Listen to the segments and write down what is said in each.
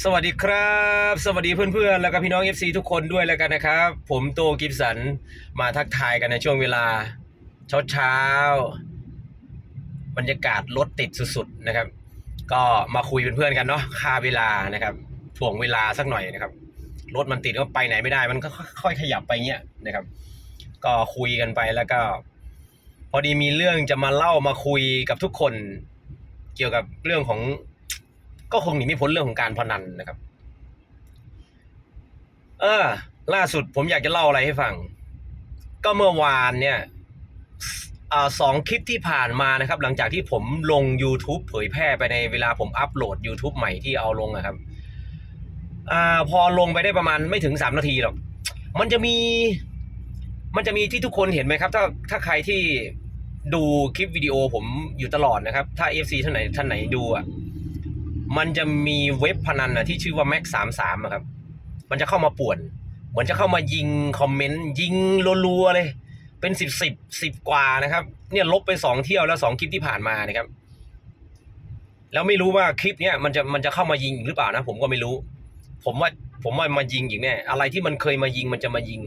สวัสดีครับ สวัสดีเพื่อนๆ แล้วก็พี่น้อง FC ทุกคนด้วยแล้วกันนะครับ ผมโตกิฟสันมาทักทายกันในช่วงเวลาเช้าเช้าๆบรรยากาศรถติดสุดๆนะครับ ก็มาคุยเป็นเพื่อนกันเนาะค่าเวลานะครับถ่วงเวลาสักหน่อยนะครับรถมันติดก็ไปไหนไม่ได้ มันก็ค่อยขยับไปเงี้ยนะครับ ก็คุยกันไปแล้วก็ พอดีมีเรื่องจะมาเล่ามาคุยกับทุกคน เกี่ยวกับเรื่องของ ก็คงหนีไม่พ้นเรื่องของการพนันนะครับ เออ ล่าสุดผมอยากจะเล่าอะไรให้ฟัง ก็เมื่อวานเนี่ยอสองคลิปที่ผ่านมานะครับ หลังจากที่ผมลง YouTube เผยแพร่ไปในเวลาผมอัปโหลด YouTube ใหม่ที่เอาลงนะครับอ่าพอลงไปได้ประมาณไม่ถึงสามนาทีหรอก มันจะมี มันจะมีที่ทุกคนเห็นไหมครับ ถ้าถ้าใครที่ดูคลิปวิดีโอผมอยู่ตลอดนะครับ ถ้า FC ท่านไหนท่านไหนดูอะ มันจะมีเว็บพนันนะที่ชื่อว่า Max สามสามครับ มันจะเข้ามาป่วน เหมือนจะเข้ามายิงคอมเมนต์ยิงรัวๆเลย เป็นสิบสิบสิบกว่านะครับ เนี่ยลบไปสองเที่ยวแล้วสองคลิปที่ผ่านมานะครับ แล้วไม่รู้ว่าคลิปเนี้ยมันจะมันจะเข้ามายิงหรือเปล่านะ ผมก็ไม่รู้ ผมว่าผมว่ามายิงอีกแน่อะไรที่มันเคยมายิงมันจะมายิง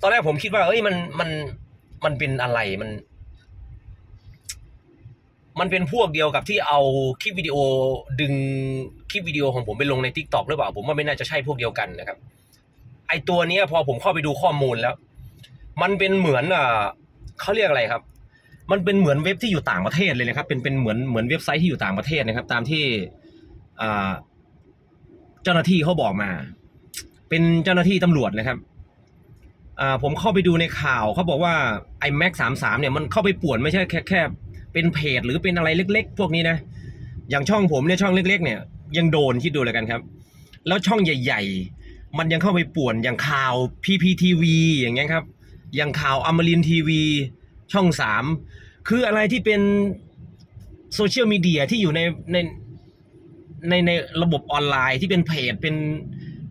ตอนแรกผมคิดว่าเอ้ยมันมันมันเป็นอะไรมัน มันเป็นพวกเดียวกับที่เอาคลิปวิดีโอดึงคลิปวิดีโอของผมไปลงใน t ิ k t o k หรือเปล่า ผมว่าไม่น่าจะใช่พวกเดียวกันนะครับ ไอตัวนี้พอผมเข้าไปดูข้อมูลแล้ว มันเป็นเหมือนอ่าเขาเรียกอะไรครับ มันเป็นเหมือนเว็บที่อยู่ต่างประเทศเลยนะครับ เป็นเป็นเหมือนเหมือนเว็บไซต์ที่อยู่ต่างประเทศนะครับ ตามที่อ่าเจ้าหน้าที่เขาบอกมา เป็นเจ้าหน้าที่ตำรวจนะครับอ่าผมเข้าไปดูในข่าวเขาบอกว่า iMac 33เนี่ยมันเข้าไปป่วนไม่ใช่แค่แค่ เป็นเพจหรือเป็นอะไรเล็ก ๆ พวกนี้นะ อย่างช่องผมเนี่ยช่องเล็ก ๆ เนี่ย ยังโดนคิดดูเลยกันครับ แล้วช่องใหญ่ ๆ มันยังเข้าไปป่วนอย่างข่าว PPTV อย่างเงี้ยครับ อย่างข่าวอมรินทีวี ช่องสามคืออะไรที่เป็นโซเชียลมีเดียที่อยู่ในในในในระบบออนไลน์ที่เป็นเพจเป็น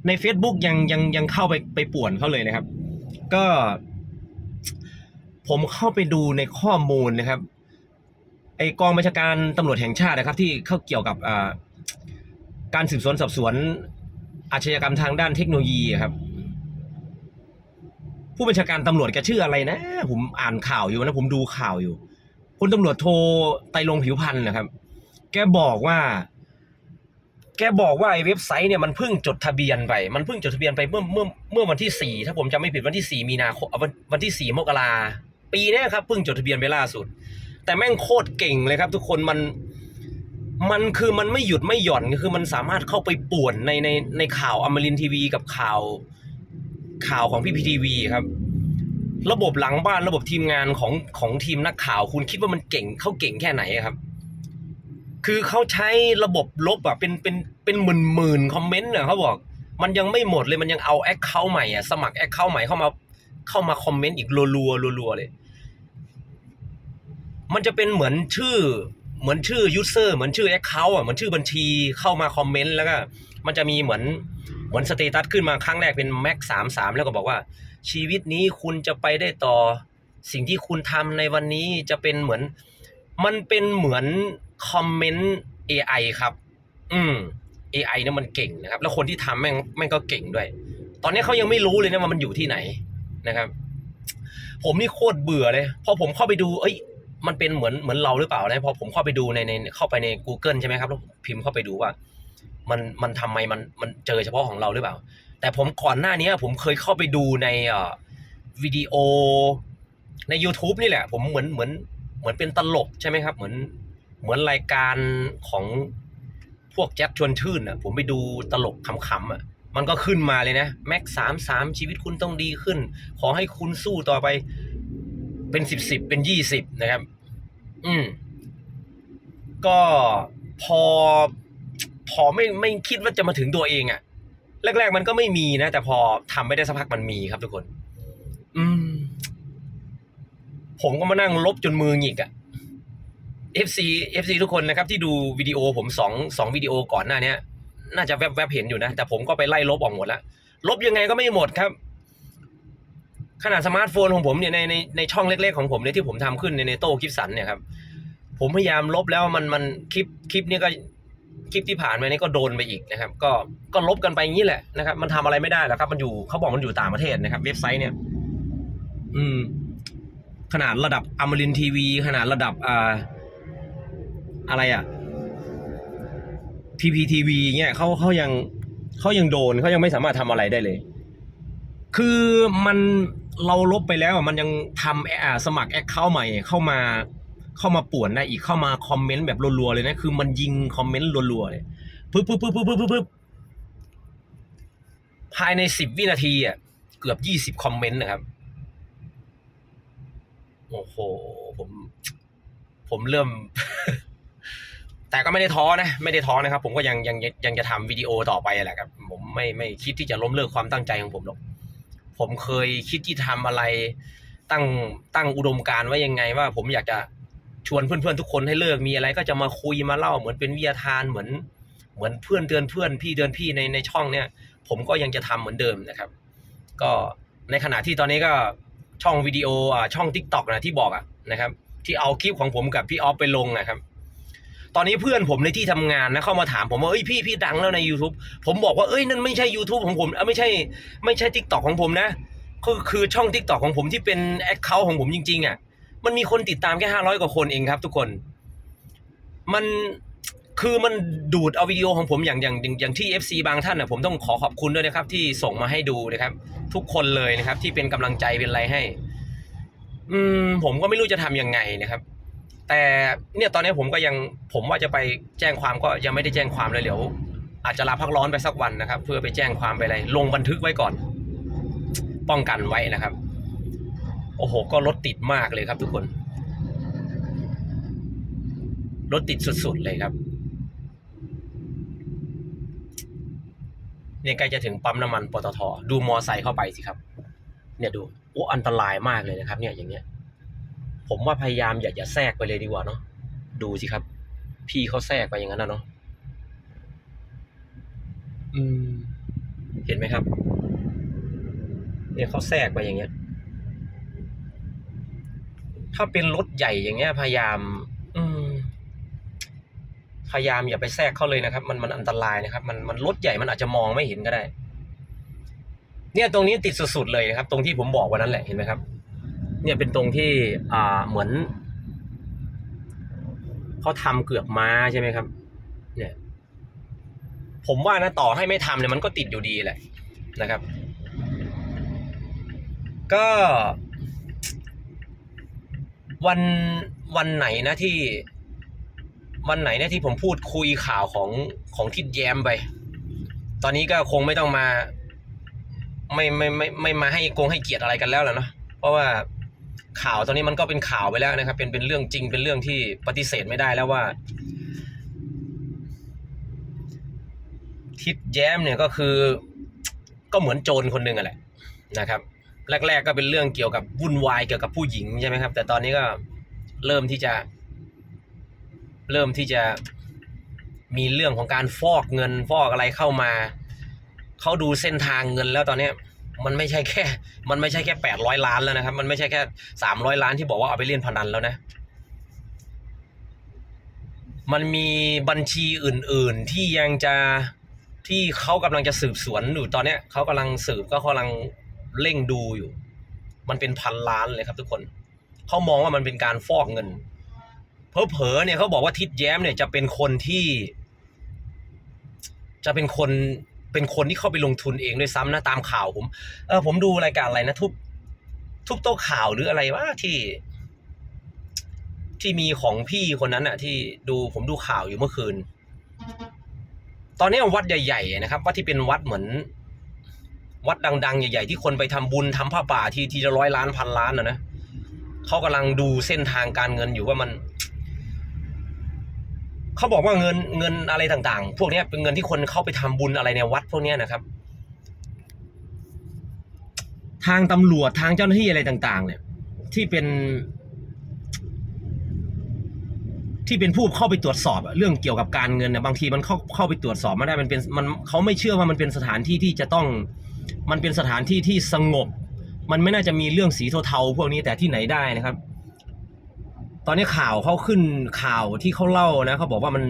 ใน Facebook ยังยังยังเข้าไปไปป่วนเขาเลยนะครับ ก็ ผมเข้าไปดูในข้อมูลนะครับ ไอกองบัญชาการตำรวจแห่งชาตินะครับ ที่เข้าเกี่ยวกับการสืบสวนสอบสวน อาชญากรรมทางด้านเทคโนโลยีครับ ผู้บัญชาการตำรวจแกชื่ออะไรนะ ผมอ่านข่าวอยู่นะ ผมดูข่าวอยู่พลตำรวจโทไตรรงผิวพันธ์นะครับ แกบอกว่า แกบอกว่าไอ้เว็บไซต์เนี่ยมันเพิ่งจดทะเบียนไป มันเพิ่งจดทะเบียนไปเมื่อเมื่อเมื่อวันที่สี่ถ้าผมจำไม่ผิดวันที่สี่มีนาคมวันวันที่สี่มกราปีนี้ครับเพิ่งจดทะเบียนไปล่าสุด แต่แม่งโคตรเก่งเลยครับ ทุกคนมันมันคือมันไม่หยุดไม่หย่อนคือมันสามารถเข้าไปป่วนในในในข่าวอมรินทีวีกับข่าวข่าวของพี่พีทีวีครับ ระบบหลังบ้านระบบทีมงานของของทีมนักข่าว คุณคิดว่ามันเก่งเขาเก่งแค่ไหนครับ คือเขาใช้ระบบลบอะเป็นเป็นเป็นหมื่นหมื่นคอมเมนต์เนี่ยเขาบอก มันยังไม่หมดเลยมันยังเอาแอคเคาท์ใหม่อะสมัครแอคเคาท์ใหม่เข้ามาเข้ามาคอมเมนต์อีกรัวๆรัวๆเลย มันจะเป็นเหมือนชื่อเหมือนชื่อยูเซอร์เหมือนชื่อแอคเคาท์อะเหมือนชื่อบัญชีเข้ามาคอมเมนต์แล้วก็มันจะมีเหมือนเหมือนสเตตัสขึ้นมาครั้งแรกเป็นแม็กสามสามแล้วก็บอกว่า ชีวิตนี้คุณจะไปได้ต่อ สิ่งที่คุณทำในวันนี้จะเป็นเหมือน มันเป็นเหมือนคอมเมนต์ AI ครับ อืม AI เนี่ยมันเก่งนะครับ แล้วคนที่ทำแม่งแม่งก็เก่งด้วย ตอนนี้เขายังไม่รู้เลยนะว่ามันอยู่ที่ไหนนะครับ ผมนี่โคตรเบื่อเลย พอผมเข้าไปดู เอ้ย มันเป็นเหมือนเหมือนเราหรือเปล่านะพอผมเข้าไปดูในในเข้าไปใน Google ใช่ไหมครับแล้วพิมพ์เข้าไปดูว่า มันมันทำไมมันมันเจอเฉพาะของเราหรือเปล่า แต่ผมก่อนหน้านี้ผมเคยเข้าไปดูในวิดีโอใน YouTube นี่แหละ ผมเหมือนเหมือนเหมือนเป็นตลกใช่ไหมครับ เหมือนเหมือนรายการของพวกแจ็คชวนชื่นอะ ผมไปดูตลกขำๆอะ มันก็ขึ้นมาเลยนะแม็กสามสามชีวิตคุณต้องดีขึ้น ขอให้คุณสู้ต่อไปเป็นสิบสิบเป็นยี่สิบนะครับ อืม ก็พอ พอไม่ไม่คิดว่าจะมาถึงตัวเองอะ่ะ แรก ๆ มันก็ไม่มีนะ แต่พอทำไม่ได้สักพักมันมีครับทุกคน อืม ผมก็มานั่งลบจนมือหงิกอะ่ะ FC FC ทุกคนนะครับ ที่ดูวิดีโอผมสองสองวิดีโอก่อนหน้าเนี้ยน่าจะแวบๆเห็นอยู่นะ แต่ผมก็ไปไล่ลบออกหมดแล้ว ลบยังไงก็ไม่หมดครับ ขนาดสมาร์ทโฟนของผมเนี่ยในในในช่องเล็ก ๆ ของผมเนี่ยที่ผมทำขึ้นในในโต้คลิปสันเนี่ยครับผมพยายามลบแล้วมันมันคลิปคลิปเนี้ก็คลิปที่ผ่านมานี่ก็โดนไปอีกนะครับ ก็ก็ลบกันไปอย่างนี้แหละนะครับ มันทำอะไรไม่ได้หรอกครับ มันอยู่เขาบอกมันอยู่ต่างประเทศนะครับ เว็บไซต์เนี่ย อืม ขนาดระดับอมรินทีวี ขนาดระดับอ่าอะไรอะ PPTV เนี่ยเขาเขายังเขายังโดนเขายังไม่สามารถทำอะไรได้เลย คือมัน เราลบไปแล้วมันยังทำอ่าสมัครแอคเคาท์ใหม่เข้ามาเข้ามาป่วนได้อีกเข้ามาคอมเมนต์แบบรัวๆเลยนะคือมันยิงคอมเมนต์รัวๆเลยปึ๊บปึ๊บปึ๊บปึ๊บปึ๊บปึ๊บภายในสิบวินาทีอะเกือบยี่สิบคอมเมนต์นะครับโอ้โหผม ผมเริ่ม แต่ก็ไม่ได้ท้อนะ ไม่ได้ท้อนะครับ ผมก็ยังยังยังยังจะทำวิดีโอต่อไปแหละครับ ผมไม่ไม่คิดที่จะล้มเลิกความตั้งใจของผมหรอก ผมเคยคิดที่ทำอะไร ตั้งตั้งอุดมการไว้ยังไงว่า ผมอยากจะชวนเพื่อนๆทุกคนให้เลิกมีอะไร ก็จะมาคุยมาเล่าเหมือนเป็นวิทยาทานเหมือน เหมือนเพื่อนเตือนเพื่อนพี่เตือนพี่ในในช่องเนี่ย ผมก็ยังจะทำเหมือนเดิมนะครับ ก็ในขณะที่ตอนนี้ก็ช่องวิดีโออ่าช่องทิกตอกนะที่บอกอะนะครับ ที่เอาคลิปของผมกับพี่ออฟไปลงนะครับ ตอนนี้เพื่อนผมในที่ทำงานนะเข้ามาถามผมว่าเอ้ยพี่พี่ดังแล้วใน YouTube ผมบอกว่าเอ้ยนั่นไม่ใช่ YouTube ของผมออไม่ใช่ ไม่ใช่ทิกตอกของผมนะคือคือช่องทิกตอกของผมที่เป็นแอคเคาท์ของผมจริงๆอะมันมีคนติดตามแค่ห้าร้อยกว่าคนเองครับ ทุกคน มันคือมันดูดเอาวิดีโอของผมอย่างอย่างอย่างอย่างที่ FC บางท่านนะผมต้องขอขอบคุณด้วยนะครับ ที่ส่งมาให้ดูนะครับ ทุกคนเลยนะครับ ที่เป็นกำลังใจเป็นอะไรให้ อืม ผมก็ไม่รู้จะทำยังไงนะครับ แต่เนี่ยตอนนี้ผมก็ยังผมว่าจะไปแจ้งความก็ยังไม่ได้แจ้งความเลยเดี๋ยวอาจจะลาพักร้อนไปสักวันนะครับ เพื่อไปแจ้งความไปอะไรลงบันทึกไว้ก่อน ป้องกันไว้นะครับ โอ้โห ก็รถติดมากเลยครับ ทุกคนรถติดสุดๆเลยครับเนี่ยใกล้จะถึงปั๊มน้ำมันปตทดูมอไซค์เข้าไปสิครับ เนี่ยดูโอ้อันตรายมากเลยนะครับ เนี่ยอย่างเงี้ย ผมว่าพยายามอย่าอย่าแทรกไปเลยดีกว่าเนาะดูสิครับ พี่เขาแทรกไปอย่างนั้นนะเนาะอืม เห็นไหมครับ เนี่ยเขาแทรกไปอย่างเงี้ย ถ้าเป็นรถใหญ่อย่างเงี้ย พยายาม อืม พยายามอย่าไปแทรกเขาเลยนะครับ มันมันอันตรายนะครับ มันมันรถใหญ่มันอาจจะมองไม่เห็นก็ได้ เนี่ยตรงนี้ติดสุดๆเลยนะครับ ตรงที่ผมบอกวันนั้นแหละเห็นไหมครับ เนี่ยเป็นตรงที่อ่าเหมือนเขาทำเกือกม้าใช่ไหมครับ เนี่ย ผมว่านะต่อให้ไม่ทำเนี่ยมันก็ติดอยู่ดีแหละนะครับ ก็ วันวันไหนนะที่ วันไหนนี่ยที่ผมพูดคุยข่าวของของทิดแย้มไป ตอนนี้ก็คงไม่ต้องมา ไม่ไม่ไม่ไม่มาให้กงให้เกียรติอะไรกันแล้วแหละเนาะเพราะว่า ข่าวตอนนี้มันก็เป็นข่าวไปแล้วนะครับ เป็นเป็นเรื่องจริงเป็นเรื่องที่ปฏิเสธไม่ได้แล้วว่า ทิดแย้มเนี่ยก็คือก็เหมือนโจรคนหนึ่งอะแหละนะครับ แรก ๆ ก็เป็นเรื่องเกี่ยวกับวุ่นวายเกี่ยวกับผู้หญิงใช่ไหมครับ แต่ตอนนี้ก็เริ่มที่จะ เริ่มที่จะมีเรื่องของการฟอกเงินฟอกอะไรเข้ามาเขาดูเส้นทางเงินแล้วตอนเนี้ มันไม่ใช่แค่ มันไม่ใช่แค่แปดร้อยล้านแล้วนะครับ มันไม่ใช่แค่สามร้อยล้านที่บอกว่าเอาไปเล่นพนันแล้วนะ มันมีบัญชีอื่น ๆ ที่ยังจะที่เขากำลังจะสืบสวนอยู่ตอนเนี้ยเขากำลังสืบก็กำลังเร่งดูอยู่ มันเป็นพันล้านเลยครับทุกคนเขามองว่ามันเป็นการฟอกเงินเผลอๆเนี่ยเขาบอกว่าทิดแย้มเนี่ยจะเป็นคนที่ จะเป็นคน เป็นคนที่เข้าไปลงทุนเองด้วยซ้ำนะตามข่าวผม เออผมดูรายการอะไรนะทุบทุบโต๊ะข่าวหรืออะไรวะที่ ที่มีของพี่คนนั้นอะที่ดูผมดูข่าวอยู่เมื่อคืน ตอนนี้วัดใหญ่ๆนะครับวัดที่เป็นวัดเหมือน วัดดัง ๆ ใหญ่ ๆ ที่คนไปทำบุญทำผ้าป่าทีทีละร้อยล้านพันล้านนะนะเขากำลังดูเส้นทางการเงินอยู่ว่ามัน เขาบอกว่าเงินเงินอะไรต่างๆ พวกนี้เป็นเงินที่คนเข้าไปทำบุญอะไรในวัดพวกนี้นะครับ ทางตำรวจทางเจ้าหน้าที่อะไรต่าง ๆ เนี่ย ที่เป็น ที่เป็นผู้เข้าไปตรวจสอบเรื่องเกี่ยวกับการเงินเนี่ยบางทีมันเข้าเข้าไปตรวจสอบไม่ได้มันเป็นมันเขาไม่เชื่อว่ามันเป็นสถานที่ที่จะต้อง มันเป็นสถานที่ที่สงบ มันไม่น่าจะมีเรื่องสีเทาๆพวกนี้แต่ที่ไหนได้นะครับ ตอนนี้ข่าวเขาขึ้นข่าวที่เขาเล่านะเขาบอกว่ามัน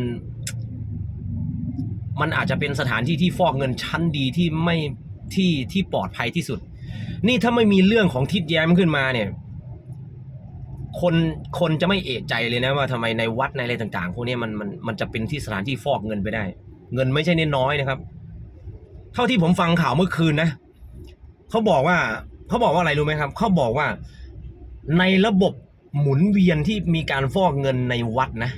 มันอาจจะเป็นสถานที่ที่ฟอกเงินชั้นดีที่ไม่ที่ที่ปลอดภัยที่สุด นี่ถ้าไม่มีเรื่องของทิดแย้มขึ้นมาเนี่ย คนคนจะไม่เอะใจเลยนะว่าทำไมในวัดในอะไรต่างๆพวกนี้มันมันมันจะเป็นที่สถานที่ฟอกเงินไปได้ เงินไม่ใช่น้อยนะครับ เท่าที่ผมฟังข่าวเมื่อคืนนะเขาบอกว่าเขาบอกว่าอะไรรู้ไหมครับเขาบอกว่าในระบบ หมุนเวียนที่มีการฟอกเงินในวัดนะ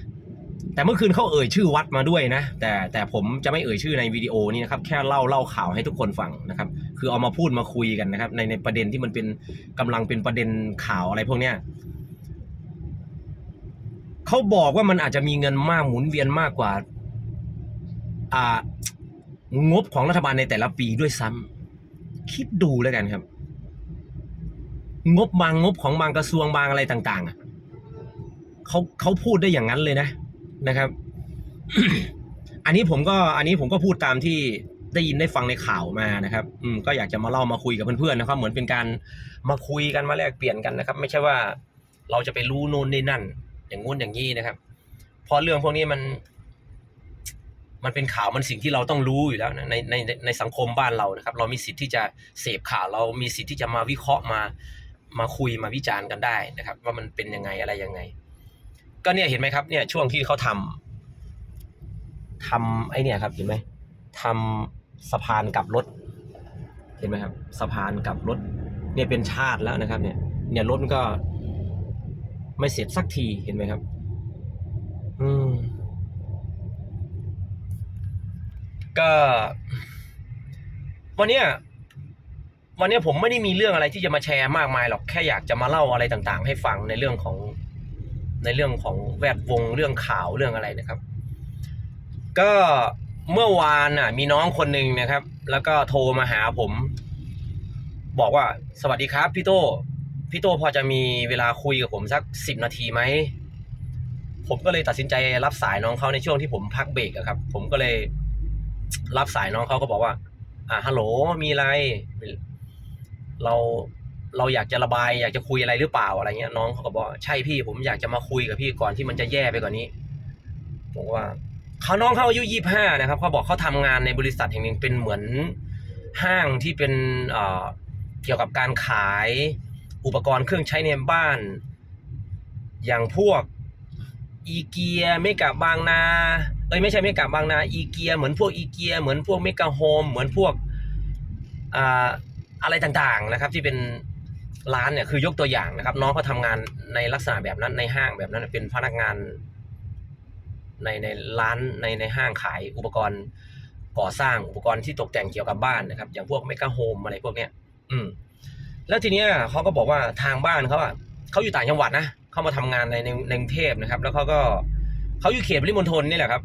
แต่เมื่อคืนเขาเอ่ยชื่อวัดมาด้วยนะ แต่แต่ผมจะไม่เอ่ยชื่อในวิดีโอนี้นะครับ แค่เล่าเล่าข่าวให้ทุกคนฟังนะครับ คือเอามาพูดมาคุยกันนะครับ ในในประเด็นที่มันเป็นกำลังเป็นประเด็นข่าวอะไรพวกเนี้ยเขาบอกว่ามันอาจจะมีเงินมากหมุนเวียนมากกว่า อ่างบของรัฐบาลในแต่ละปีด้วยซ้ำคิดดูแล้วกันครับ งบบางงบของบางกระทรวงบางอะไรต่าง ๆ อะเขาเขาพูดได้อย่างนั้นเลยนะนะครับ อันนี้ผมก็อันนี้ผมก็พูดตามที่ได้ยินได้ฟังในข่าวมานะครับ อืมก็อยากจะมาเล่ามาคุยกับเพื่อนๆนะครับ เหมือนเป็นการมาคุยกันมาแลกเปลี่ยนกันนะครับ ไม่ใช่ว่าเราจะไปรู้โน่นนี่นั่น อย่างงู้นอย่างนี้นะครับเพราะเรื่องพวกนี้มัน มันเป็นข่าวมันสิ่งที่เราต้องรู้อยู่แล้วนะในในในสังคมบ้านเรานะครับ เรามีสิทธิ์ที่จะเสพข่าวเรามีสิทธิ์ที่จะมาวิเคราะห์มา มาคุยมาวิจารณ์กันได้นะครับ ว่ามันเป็นยังไงอะไรยังไง ก็เนี่ยเห็นไหมครับเนี่ยช่วงที่เขาทำทำไอเนี่ยครับเห็นไหมทำสะพานกับรถ เห็นไหมครับ สะพานกับรถ เนี่ยเป็นชาติแล้วนะครับ เนี่ย เนี่ยรถมันก็ ไม่เสร็จสักทีเห็นไหมครับ อืมก็วันเนี้ย วันนี้ผมไม่ได้มีเรื่องอะไรที่จะมาแชร์มากมายหรอกแค่อยากจะมาเล่าอะไรต่างๆ ให้ฟังในเรื่องของในเรื่องของแวดวงเรื่องข่าวเรื่องอะไรนะครับ ก็เมื่อวานน่ะ มีน้องคนหนึ่งนะครับ แล้วก็โทรมาหาผม บอกว่าสวัสดีครับพี่โตพี่โตพอจะมีเวลาคุยกับผมสักสิบนาทีไหมผมก็เลยตัดสินใจรับสายน้องเขาในช่วงที่ผมพักเบรกอะครับ ผมก็เลยรับสายน้องเขาก็บอกว่า อ่าฮัลโหลมีอะไร เราเราอยากจะระบายอยากจะคุยอะไรหรือเปล่าอะไรเงี้ยน้องเขาก็บอกใช่พี่ผมอยากจะมาคุยกับพี่ก่อนที่มันจะแย่ไปกว่านี้ผมว่าเขาน้องเขาอายุยี่ห้านะครับเขาบอกเขาทำงานในบริษัทแห่งหนึ่งเป็นเหมือนห้างที่เป็นเอ่อเกี่ยวกับการขายอุปกรณ์เครื่องใช้ในบ้าน อย่างพวกอีเกียเมกะบางนาเอ้ยไม่ใช่เมกะบางนาอีเกียเหมือนพวกอีเกียเหมือนพวกเมกะโฮมเหมือนพวกอ่า อะไรต่างๆนะครับ ที่เป็นร้านเนี่ยคือยกตัวอย่างนะครับ น้องเขาทำงานในลักษณะแบบนั้นในห้างแบบนั้นเป็นพนักงาน ในในร้านในในห้างขายอุปกรณ์ก่อสร้างอุปกรณ์ที่ตกแต่งเกี่ยวกับบ้านนะครับ อย่างพวกเมกะโฮมอะไรพวกเนี้ย อืม แล้วทีเนี้ยเขาก็บอกว่าทางบ้านเขาอะเขาอยู่ต่างจังหวัดนะเขามาทำงานในในในกรุงเทพนะครับ แล้วเขาก็เขาอยู่เขตปริมณฑลนี่แหละครับ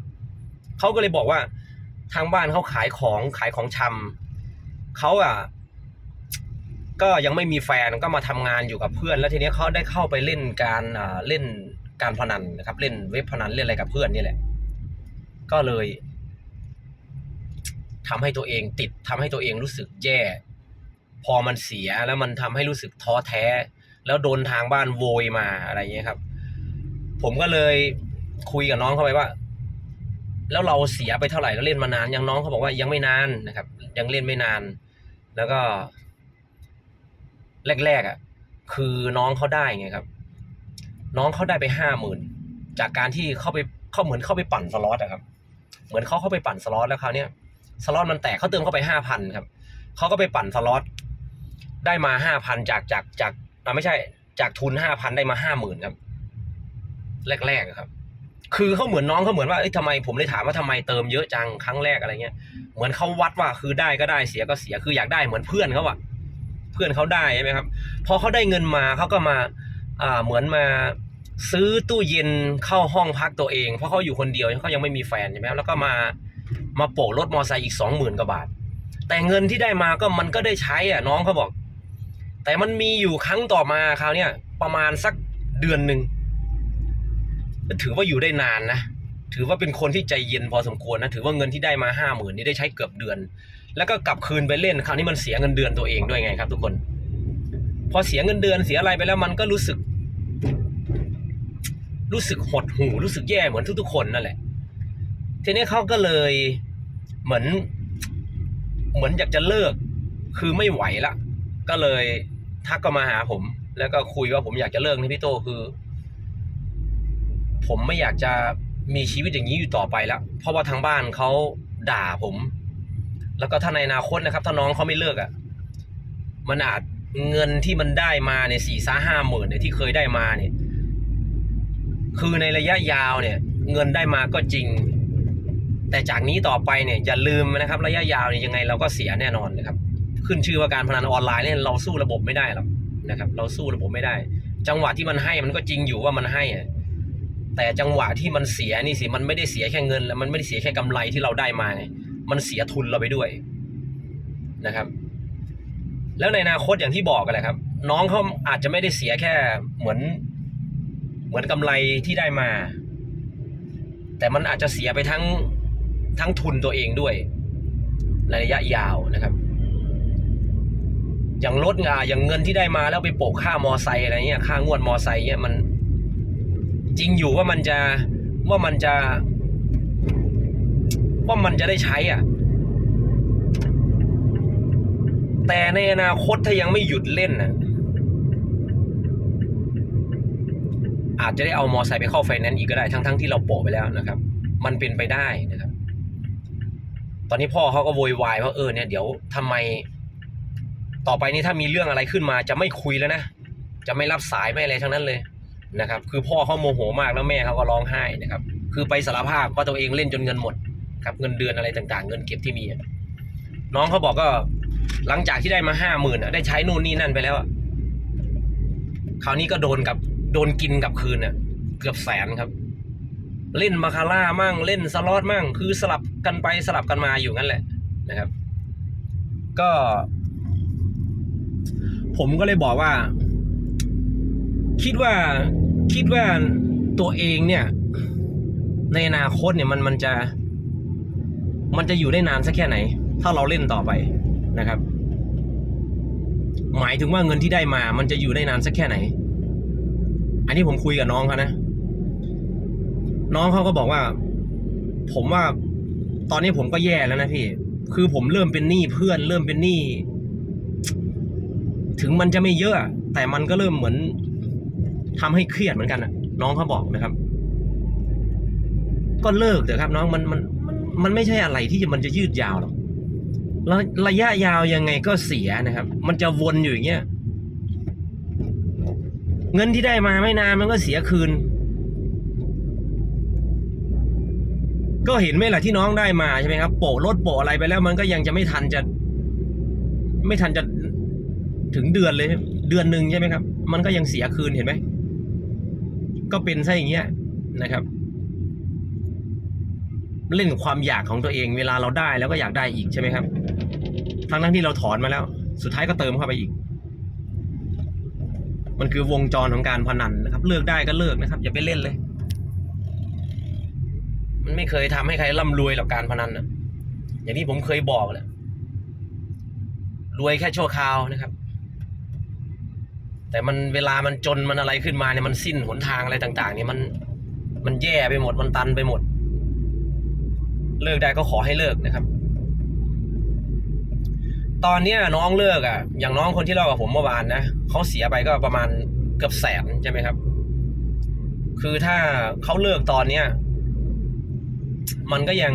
เขาก็เลยบอกว่าทางบ้านเขาขายของขายของชำเขาอะ ก็ยังไม่มีแฟนก็มาทำงานอยู่กับเพื่อน แล้วทีนี้เขาได้เข้าไปเล่นการเล่นการพนันนะครับ เล่นเว็บพนันเล่นอะไรกับเพื่อนนี่แหละ ก็เลยทำให้ตัวเองติดทำให้ตัวเองรู้สึกแย่ พอมันเสียแล้วมันทำให้รู้สึกท้อแท้ แล้วโดนทางบ้านโวยมาอะไรเงี้ยครับ ผมก็เลยคุยกับน้องเข้าไปว่า แล้วเราเสียไปเท่าไหร่แล้วเล่นมานานยังน้องเขาบอกว่ายังไม่นานนะครับ ยังเล่นไม่นาน แล้วก็ แรกๆอะ คือน้องเขาได้ไงครับ น้องเขาได้ไปห้าหมื่นจากการที่เข้าไปเข้าเหมือนเข้าไปปั่นสล็อตอะครับ เหมือนเขาเข้าไปปั่นสล็อตแล้วคราวเนี้ยสล็อตมันแตกเขาเติมเข้าไปห้าพันครับเขาก็ไปปั่นสล็อตได้มาห้าพันจากจากจากอ่าไม่ใช่ จากทุนห้าพันได้มาห้าหมื่นครับ แรกๆครับ คือเขาเหมือนน้องเขาเหมือนว่าเอ้ยทำไมผมเลยถามว่าทำไมเติมเยอะจังครั้งแรกอะไรเงี้ย เหมือนเขาวัดว่าคือได้ก็ได้เสียก็เสียคืออยากได้เหมือนเพื่อนเขาอะ เพื่อนเขาได้ใช่ไหมครับพอเขาได้เงินมาเขาก็มาอ่าเหมือนมาซื้อตู้เย็นเข้าห้องพักตัวเอง เพราะเขาอยู่คนเดียวเขายังไม่มีแฟนใช่ไหมแล้วก็มามาโปะรถมอไซค์อีกสองหมื่นกว่าบาท แต่เงินที่ได้มาก็มันก็ได้ใช้อะน้องเขาบอก แต่มันมีอยู่ครั้งต่อมาคราวเนี้ยประมาณสักเดือนหนึ่งถือว่าอยู่ได้นานนะถือว่าเป็นคนที่ใจเย็นพอสมควรนะถือว่าเงินที่ได้มาห้าหมื่นนี่ได้ใช้เกือบเดือน แล้วก็กลับคืนไปเล่นคราวนี้มันเสียเงินเดือนตัวเองด้วยไงครับ ทุกคน พอเสียเงินเดือนเสียอะไรไปแล้วมันก็รู้สึก รู้สึกหดหู่รู้สึกแย่เหมือนทุกๆคนนั่นแหละ ทีนี้เขาก็เลยเหมือน เหมือนอยากจะเลิก คือไม่ไหวละก็เลยทักก็มาหาผม แล้วก็คุยว่าผมอยากจะเลิกนี่พี่โตคือ ผมไม่อยากจะมีชีวิตอย่างนี้อยู่ต่อไปแล้ว เพราะว่าทางบ้านเขาด่าผม แล้วก็ถ้าในอนาคตนะครับ ถ้าน้องเขาไม่เลิกอะ่ะ มันอาจเงินที่มันได้มาเนี่ยสี่สาห้าหมื่นเนี่ยที่เคยได้มาเนี่ย คือในระยะยาวเนี่ย เงินได้มาก็จริง แต่จากนี้ต่อไปเนี่ยอย่าลืมนะครับ ระยะยาวเนี่ยยังไงเราก็เสียแน่นอนนะครับ ขึ้นชื่อว่าการพนันออนไลน์เนี่ยเราสู้ระบบไม่ได้หรอกนะครับ เราสู้ระบบไม่ได้ จังหวะที่มันให้มันก็จริงอยู่ว่ามันให้แต่จังหวะที่มันเสียนี่สิมันไม่ได้เสียแค่เงิน แล้วมันไม่ได้เสียแค่กำไรที่เราได้มาไง มันเสียทุนเราไปด้วยนะครับ แล้วในอนาคตอย่างที่บอกกันแหละครับ น้องเขาอาจจะไม่ได้เสียแค่เหมือน เหมือนกำไรที่ได้มา แต่มันอาจจะเสียไปทั้งทั้งทุนตัวเองด้วยในระยะยาวนะครับ อย่างรถงาอย่างเงินที่ได้มาแล้วไปโปะค่ามอไซค์อะไรเงี้ยค่างวดมอไซค์เนี่ยมัน จริงอยู่ว่ามันจะว่ามันจะ ว่ามันจะได้ใช้อะ แต่ในอนาคตถ้ายังไม่หยุดเล่นนะอาจจะได้เอามอไซค์ไปเข้าไฟแนนซ์อีกก็ได้ทั้งๆที่เราโปะไปแล้วนะครับ มันเป็นไปได้นะครับ ตอนนี้พ่อเขาก็โวยวายว่าเออเนี่ยเดี๋ยวทำไม ต่อไปนี้ถ้ามีเรื่องอะไรขึ้นมาจะไม่คุยแล้วนะจะไม่รับสายไม่อะไรทั้งนั้นเลยนะครับ คือพ่อเขาโมโหมากแล้วแม่เขาก็ร้องไห้นะครับ คือไปสารภาพว่าตัวเองเล่นจนเงินหมด ครับเงินเดือนอะไรต่างๆ เงินเก็บที่มีอะน้องเขาบอกก็หลังจากที่ได้มาห้าหมื่นอะได้ใช้นู่นนี่นั่นไปแล้วอะคราวนี้ก็โดนกับโดนกินกับคืนอะเกือบแสนครับ เล่นมาคาร่ามั่งเล่นสล็อตมั่ง คือสลับกันไปสลับกันมาอยู่งั้นแหละนะครับ ก็ ผมก็เลยบอกว่า คิดว่าคิดว่าตัวเองเนี่ย ในอนาคตเนี่ยมันมันจะ มันจะอยู่ได้นานสักแค่ไหน ถ้าเราเล่นต่อไปนะครับ หมายถึงว่าเงินที่ได้มา มันจะอยู่ได้นานสักแค่ไหน อันนี้ผมคุยกับน้องเขานะ น้องเขาก็บอกว่า ผมว่าตอนนี้ผมก็แย่แล้วนะพี่ คือผมเริ่มเป็นหนี้เพื่อน เริ่มเป็นหนี้ ถึงมันจะไม่เยอะ แต่มันก็เริ่มเหมือนทำให้เครียดเหมือนกันนะน้องเขาบอกนะครับ ก็เลิกเถอะครับ น้องมันมัน มันไม่ใช่อะไรที่มันจะยืดยาวหรอกแล้วระยะยาวยังไงก็เสียนะครับ มันจะวนอยู่อย่างเงี้ย เงินที่ได้มาไม่นานมันก็เสียคืน ก็เห็นไหมล่ะที่น้องได้มาใช่ไหมครับ โปะรถโปะอะไรไปแล้ว มันก็ยังจะไม่ทันจะ ไม่ทันจะถึงเดือนเลย เดือนหนึ่งใช่ไหมครับ มันก็ยังเสียคืนเห็นไหม ก็เป็นซะอย่างเงี้ยนะครับ เล่นกับความอยากของตัวเอง เวลาเราได้แล้วก็อยากได้อีกใช่ไหมครับ ทั้งทั้งที่เราถอนมาแล้ว สุดท้ายก็เติมเข้าไปอีก มันคือวงจรของการพนันนะครับ เลือกได้ก็เลิกนะครับ อย่าไปเล่นเลย มันไม่เคยทำให้ใครร่ำรวยหรอกการพนันนะอย่างที่ผมเคยบอกแหละรวยแค่ชั่วคราวนะครับ แต่มันเวลามันจนมันอะไรขึ้นมาเนี่ยมันสิ้นหนทางอะไรต่าง ๆ เนี่ยมันมันแย่ไปหมดมันตันไปหมด เลิกได้ก็ขอให้เลิกนะครับ ตอนเนี้ยน้องเลิกอะ อย่างน้องคนที่เล่ากับผมเมื่อวานนะเขาเสียไปก็ประมาณเกือบแสนใช่ไหมครับ คือถ้าเขาเลิกตอนเนี้ยมันก็ยัง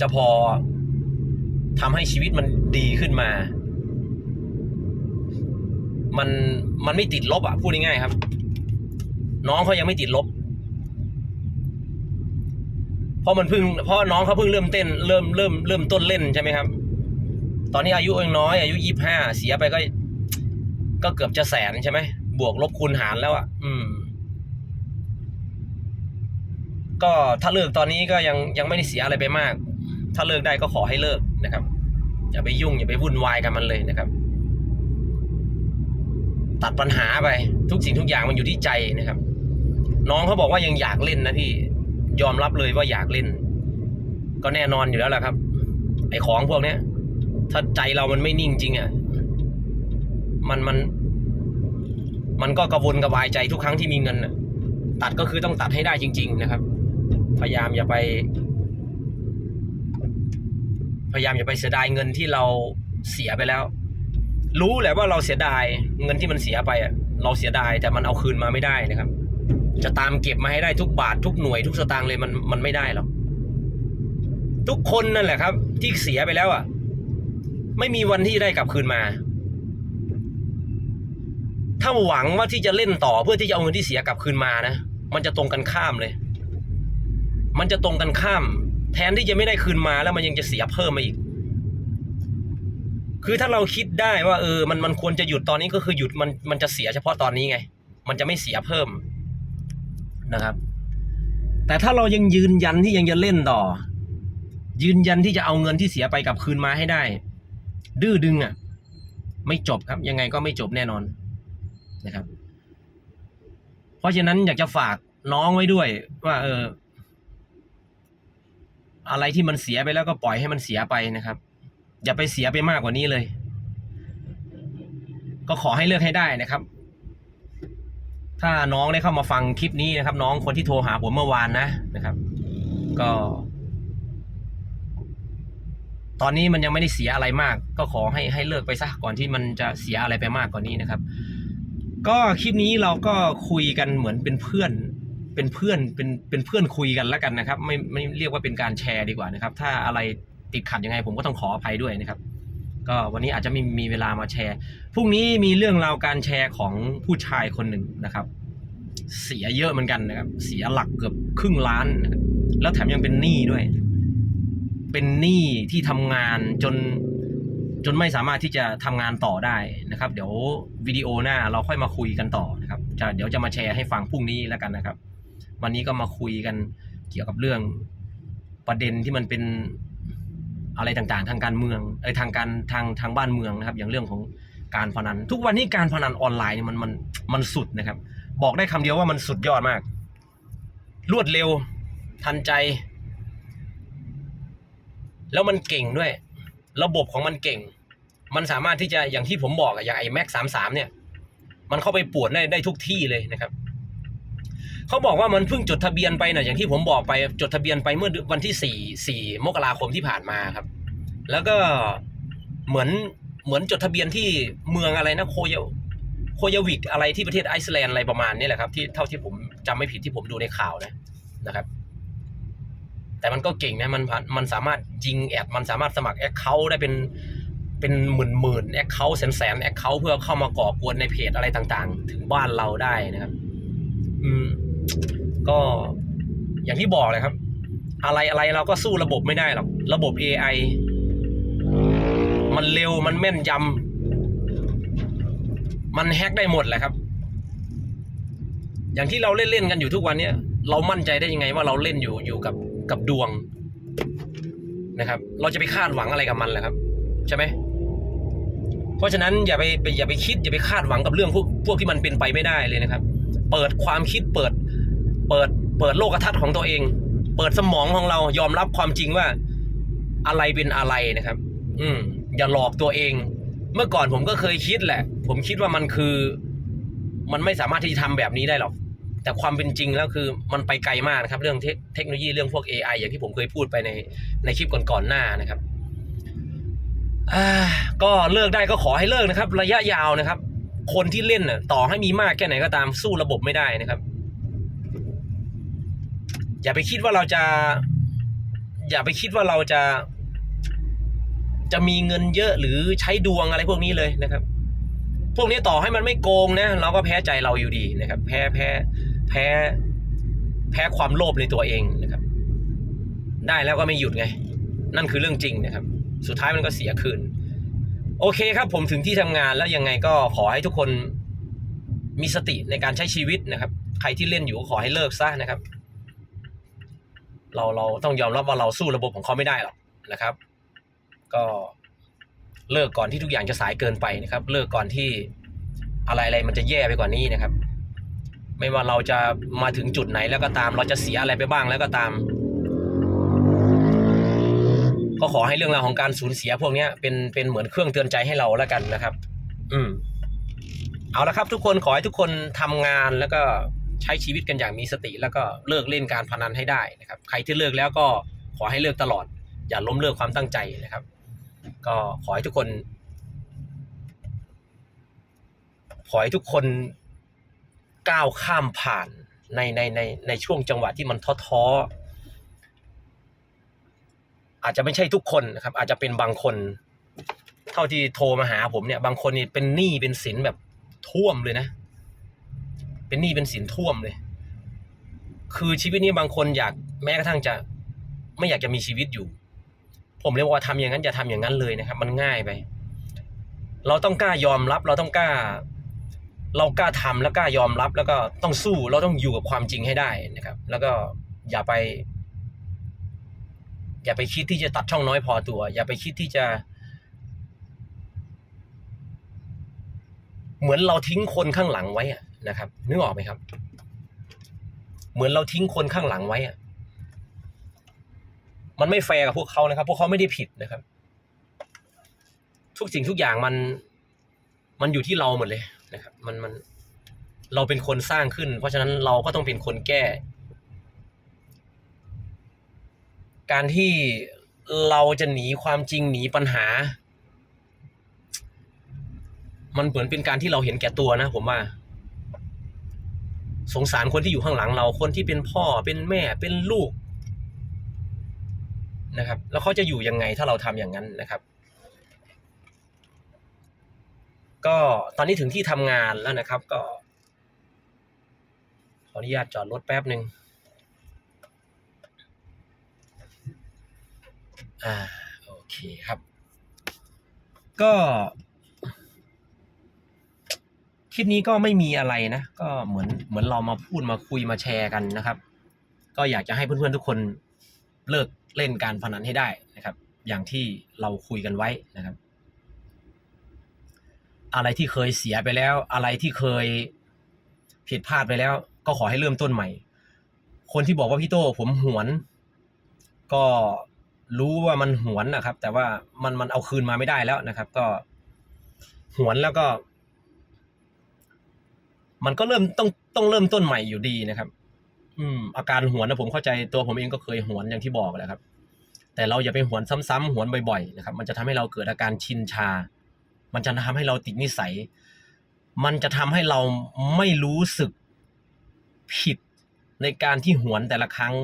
จะพอทำให้ชีวิตมันดีขึ้นมา มันมันไม่ติดลบอะพูดง่ายๆครับ น้องเขายังไม่ติดลบ เพราะมันเพิ่งเพราะน้องเขาเพิ่งเริ่มเต้นเริ่มเริ่มเริ่มต้นเล่นใช่ไหมครับ ตอนนี้อายุยังน้อย อายุยี่ห้าเสียไปก็ ก็เกือบจะแสนใช่ไหมบวกลบคูณหารแล้วอะ อืม ก็ถ้าเลิกตอนนี้ก็ยังยังไม่ได้เสียอะไรไปมาก ถ้าเลิกได้ก็ขอให้เลิกนะครับอย่าไปยุ่งอย่าไปวุ่นวายกับมันเลยนะครับ ตัดปัญหาไปทุกสิ่งทุกอย่างมันอยู่ที่ใจนะครับ น้องเขาบอกว่ายังอยากเล่นนะพี่ ยอมรับเลยว่าอยากเล่น ก็แน่นอนอยู่แล้วแหละครับ ไอ้ของพวกเนี้ย ถ้าใจเรามันไม่นิ่งจริงอะมันมัน มันก็กระวนกระวายใจทุกครั้งที่มีเงินน่ะตัดก็คือต้องตัดให้ได้จริง ๆ นะครับ พยายามอย่าไป พยายามอย่าไปเสียดายเงินที่เราเสียไปแล้ว รู้แหละว่าเราเสียดายเงินที่มันเสียไปอะ เราเสียดายแต่มันเอาคืนมาไม่ได้นะครับ จะตามเก็บมาให้ได้ทุกบาททุกหน่วยทุกสตางค์เลยมันมันไม่ได้หรอกทุกคนนั่นแหละครับ ที่เสียไปแล้วอะ ไม่มีวันที่ได้กลับคืนมา ถ้าหวังว่าที่จะเล่นต่อเพื่อที่จะเอาเงินที่เสียกลับคืนมานะมันจะตรงกันข้ามเลย มันจะตรงกันข้าม แทนที่จะไม่ได้คืนมาแล้วมันยังจะเสียเพิ่มมาอีก คือถ้าเราคิดได้ว่า เออ มันมันควรจะหยุดตอนนี้ก็คือหยุดมันมันจะเสียเฉพาะตอนนี้ไง มันจะไม่เสียเพิ่ม นะครับ แต่ถ้าเรายังยืนยันที่ยังจะเล่นต่อ ยืนยันที่จะเอาเงินที่เสียไปกลับคืนมาให้ได้ ดื้อดึงอะ ไม่จบครับ ยังไงก็ไม่จบแน่นอนนะครับ เพราะฉะนั้นอยากจะฝากน้องไว้ด้วย ว่า เออ อะไรที่มันเสียไปแล้วก็ปล่อยให้มันเสียไปนะครับ อย่าไปเสียไปมากกว่านี้เลย ก็ขอให้เลือกให้ได้นะครับ ถ้าน้องได้เข้ามาฟังคลิปนี้นะครับ น้องคนที่โทรหาผมเมื่อวานนะนะครับ ก็ ตอนนี้มันยังไม่ได้เสียอะไรมาก ก็ขอให้ให้เลิกไปซะก่อนที่มันจะเสียอะไรไปมากกว่านี้นะครับ ก็คลิปนี้เราก็คุยกันเหมือนเป็นเพื่อน เป็นเพื่อนเป็นเป็นเพื่อนคุยกันแล้วกันนะครับ ไม่ไม่เรียกว่าเป็นการแชร์ดีกว่านะครับ ถ้าอะไรติดขัดยังไงผมก็ต้องขออภัยด้วยนะครับ ก็วันนี้อาจจะไม่มีเวลามาแชร์พรุ่งนี้มีเรื่องราวการแชร์ของผู้ชายคนหนึ่งนะครับ เสียเยอะเหมือนกันนะครับ เสียหลักเกือบครึ่งล้านนะครับแล้วแถมยังเป็นหนี้ด้วย เป็นหนี้ที่ทำงานจนจนไม่สามารถที่จะทำงานต่อได้นะครับ เดี๋ยววิดีโอหน้าเราค่อยมาคุยกันต่อนะครับจะเดี๋ยวจะมาแชร์ให้ฟังพรุ่งนี้แล้วกันนะครับ วันนี้ก็มาคุยกันเกี่ยวกับเรื่องประเด็นที่มันเป็น อะไรต่างๆ ทางการเมืองเอ้ทางการทางทางบ้านเมืองนะครับ อย่างเรื่องของการพนัน ทุกวันนี้การพนันออนไลน์เนี่ยมันมันมันสุดนะครับ บอกได้คำเดียวว่ามันสุดยอดมาก รวดเร็วทันใจ แล้วมันเก่งด้วย ระบบของมันเก่ง มันสามารถที่จะอย่างที่ผมบอกอะอย่างไอ้แม็กสามสามเนี่ย มันเข้าไปปวดได้ได้ทุกที่เลยนะครับ เขาบอกว่ามันเพิ่งจดทะเบียนไปนะอย่างที่ผมบอกไปจดทะเบียนไปเมื่อวันที่สี่สี่มกราคมที่ผ่านมาครับ แล้วก็เหมือนเหมือนจดทะเบียนที่เมืองอะไรนะโคยโคยวิกอะไรที่ประเทศไอซ์แลนด์อะไรประมาณนี้แหละครับที่เท่าที่ผมจำไม่ผิดที่ผมดูในข่าวนะนะครับ แต่มันก็เก่งนะมันมันสามารถยิงแอดมันสามารถสมัครแอคเคาท์ได้เป็นเป็นหมื่นหมื่นแอคเคาท์แสนแสนแอคเคาท์เพื่อเข้ามาก่อกวนในเพจอะไรต่างๆ ถึงบ้านเราได้นะครับ อืม ก็อย่างที่บอกเลยครับ อะไรอะไรเราก็สู้ระบบไม่ได้หรอกระบบ AI มันเร็วมันแม่นยำมันแฮ็กได้หมดแหละครับ อย่างที่เราเล่นๆกันอยู่ทุกวันเนี้ยเรามั่นใจได้ยังไงว่าเราเล่นอยู่อยู่กับกับดวงนะครับ เราจะไปคาดหวังอะไรกับมันแหละครับ ใช่ไหมเพราะฉะนั้นอย่าไปอย่าไปคิดอย่าไปคาดหวังกับเรื่องพวกพวกที่มันเป็นไปไม่ได้เลยนะครับ เปิดความคิดเปิด เปิดเปิดโลกทัศน์ของตัวเอง เปิดสมองของเรายอมรับความจริงว่า อะไรเป็นอะไรนะครับ อืม อย่าหลอกตัวเอง เมื่อก่อนผมก็เคยคิดแหละ ผมคิดว่ามันคือ มันไม่สามารถที่จะทำแบบนี้ได้หรอก แต่ความเป็นจริงแล้วคือมันไปไกลมากนะครับ เรื่องเทคเทคโนโลยีเรื่องพวก AI อย่างที่ผมเคยพูดไปในในคลิปก่อนๆหน้านะครับอ่าก็เลิกได้ก็ขอให้เลิกนะครับ ระยะยาวนะครับ คนที่เล่นน่ะต่อให้มีมากแค่ไหนก็ตามสู้ระบบไม่ได้นะครับ อย่าไปคิดว่าเราจะ อย่าไปคิดว่าเราจะ จะมีเงินเยอะหรือใช้ดวงอะไรพวกนี้เลยนะครับ พวกนี้ต่อให้มันไม่โกงนะเราก็แพ้ใจเราอยู่ดีนะครับ แพ้แพ้แพ้แพ้ความโลภในตัวเองนะครับ ได้แล้วก็ไม่หยุดไง นั่นคือเรื่องจริงนะครับ สุดท้ายมันก็เสียคืน โอเคครับ ผมถึงที่ทำงานแล้วยังไงก็ขอให้ทุกคนมีสติในการใช้ชีวิตนะครับ ใครที่เล่นอยู่ขอให้เลิกซะนะครับ เราเราต้องยอมรับว่าเราสู้ระบบของเขาไม่ได้หรอกนะครับ ก็เลิกก่อนที่ทุกอย่างจะสายเกินไปนะครับ เลิกก่อนที่อะไรอะไรมันจะแย่ไปกว่านี้นะครับ ไม่ว่าเราจะมาถึงจุดไหนแล้วก็ตาม เราจะเสียอะไรไปบ้างแล้วก็ตาม ก็ขอให้เรื่องราวของการสูญเสียพวกนี้เป็นเป็นเหมือนเครื่องเตือนใจให้เราแล้วกันนะครับ อืมเอาละครับ ทุกคนขอให้ทุกคนทำงานแล้วก็ ใช้ชีวิตกันอย่างมีสติ แล้วก็เลิกเล่นการพนันให้ได้นะครับ ใครที่เลิกแล้วก็ขอให้เลิกตลอด อย่าล้มเลิกความตั้งใจนะครับ ก็ขอให้ทุกคน ขอให้ทุกคนก้าวข้ามผ่านในในในในช่วงจังหวะที่มันท้อท้อๆอาจจะไม่ใช่ทุกคนนะครับ อาจจะเป็นบางคน เท่าที่โทรมาหาผมเนี่ย บางคนนี่เป็นหนี้เป็นสินแบบท่วมเลยนะ เป็นหนี้เป็นสินท่วมเลย คือชีวิตนี้บางคนอยากแม้กระทั่งจะไม่อยากจะมีชีวิตอยู่ ผมเลยบอกว่าทำอย่างนั้นอย่าทำอย่างนั้นเลยนะครับ มันง่ายไป เราต้องกล้ายอมรับ เราต้องกล้า เรากล้าทำแล้วกล้ายอมรับ แล้วก็ต้องสู้เราต้องอยู่กับความจริงให้ได้นะครับ แล้วก็อย่าไป อย่าไปคิดที่จะตัดช่องน้อยพอตัว อย่าไปคิดที่จะ เหมือนเราทิ้งคนข้างหลังไว้อะ นะครับนึกออกไหมครับ เหมือนเราทิ้งคนข้างหลังไว้อะมันไม่แฟร์กับพวกเขานะครับ พวกเขาไม่ได้ผิดนะครับ ทุกสิ่งทุกอย่างมัน มันอยู่ที่เราหมดเลยนะครับ มันมันเราเป็นคนสร้างขึ้น เพราะฉะนั้นเราก็ต้องเป็นคนแก้ การที่เราจะหนีความจริงหนีปัญหา มันเหมือนเป็นการที่เราเห็นแก่ตัวนะผมว่า สงสารคนที่อยู่ข้างหลังเราคนที่เป็นพ่อเป็นแม่เป็นลูกนะครับ แล้วเขาจะอยู่ยังไงถ้าเราทำอย่างนั้นนะครับ ก็ตอนนี้ถึงที่ทำงานแล้วนะครับ ก็ขออนุญาตจอดรถแป๊บหนึ่งอ่าโอเคครับ ก็ ลิปนี้ก็ไม่มีอะไรนะ ก็เหมือนเหมือนเรามาพูดมาคุยมาแชร์กันนะครับ ก็อยากจะให้เพื่อนๆทุกคนเลิกเล่นการพนันให้ได้นะครับ อย่างที่เราคุยกันไว้นะครับ อะไรที่เคยเสียไปแล้ว อะไรที่เคยผิดพลาดไปแล้ว ก็ขอให้เริ่มต้นใหม่ คนที่บอกว่าพี่โตผมหวน ก็รู้ว่ามันหวนนะครับ แต่ว่ามันมันเอาคืนมาไม่ได้แล้วนะครับ ก็หวนแล้วก็ มันก็เริ่มต้องต้องเริ่มต้นใหม่อยู่ดีนะครับ อืม อาการหวนนะผมเข้าใจตัวผมเองก็เคยหวนอย่างที่บอกแหละครับ แต่เราอย่าไปหวนซ้ำๆหวนบ่อยๆนะครับ มันจะทำให้เราเกิดอาการชินชา มันจะทำให้เราติดนิสัย มันจะทำให้เราไม่รู้สึกผิดในการที่หวนแต่ละครั้ง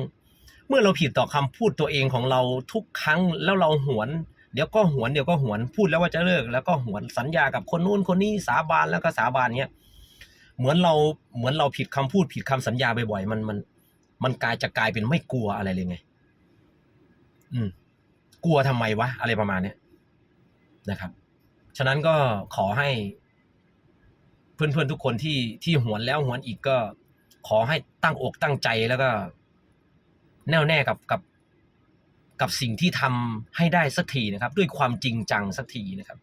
เมื่อเราผิดต่อคำพูดตัวเองของเราทุกครั้งแล้วเราหวนเดี๋ยวก็หวนเดี๋ยวก็หวนพูดแล้วว่าจะเลิก แล้วก็หวนสัญญากับคนนู้นคนนี้สาบานแล้วก็สาบานเนี้ย เหมือนเราเหมือนเราผิดคำพูดผิดคำสัญญาบ่อยๆมันมัน มันกลายจะกลายเป็นไม่กลัวอะไรเลยไง อืม กลัวทำไมวะอะไรประมาณเนี้ยนะครับ ฉะนั้นก็ขอให้ เพื่อนๆทุกคนที่ที่หวนแล้วหวนอีกก็ ขอให้ตั้งอกตั้งใจแล้วก็ แน่วแน่กับกับกับสิ่งที่ทำให้ได้สักทีนะครับ ด้วยความจริงจังสักทีนะครับ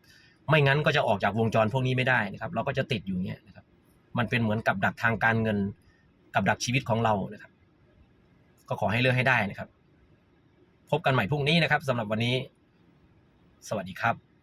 ไม่งั้นก็จะออกจากวงจรพวกนี้ไม่ได้นะครับ เราก็จะติดอยู่เนี้ยนะ มันเป็นเหมือนกับดักทางการเงิน กับดักชีวิตของเรานะครับ ก็ขอให้เลือกให้ได้นะครับ พบกันใหม่พรุ่งนี้นะครับสำหรับวันนี้ สวัสดีครับ